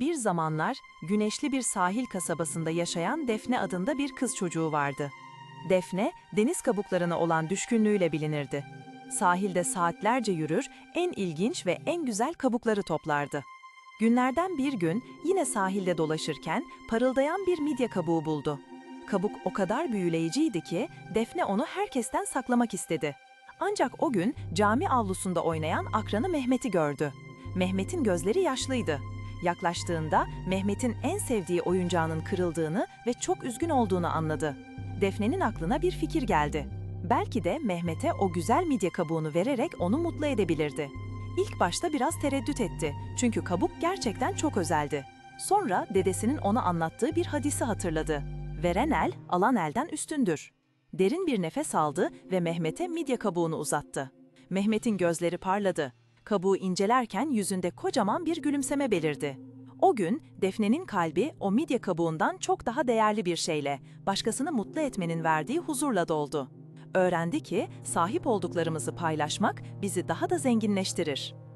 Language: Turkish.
Bir zamanlar güneşli bir sahil kasabasında yaşayan Defne adında bir kız çocuğu vardı. Defne, deniz kabuklarına olan düşkünlüğüyle bilinirdi. Sahilde saatlerce yürür, en ilginç ve en güzel kabukları toplardı. Günlerden bir gün yine sahilde dolaşırken parıldayan bir midye kabuğu buldu. Kabuk o kadar büyüleyiciydi ki Defne onu herkesten saklamak istedi. Ancak o gün cami avlusunda oynayan akranı Mehmet'i gördü. Mehmet'in gözleri yaşlıydı. Yaklaştığında Mehmet'in en sevdiği oyuncağının kırıldığını ve çok üzgün olduğunu anladı. Defne'nin aklına bir fikir geldi. Belki de Mehmet'e o güzel midye kabuğunu vererek onu mutlu edebilirdi. İlk başta biraz tereddüt etti çünkü kabuk gerçekten çok özeldi. Sonra dedesinin ona anlattığı bir hadisi hatırladı. Veren el, alan elden üstündür. Derin bir nefes aldı ve Mehmet'e midye kabuğunu uzattı. Mehmet'in gözleri parladı. Kabuğu incelerken yüzünde kocaman bir gülümseme belirdi. O gün Defne'nin kalbi o midye kabuğundan çok daha değerli bir şeyle, başkasını mutlu etmenin verdiği huzurla doldu. Öğrendi ki sahip olduklarımızı paylaşmak bizi daha da zenginleştirir.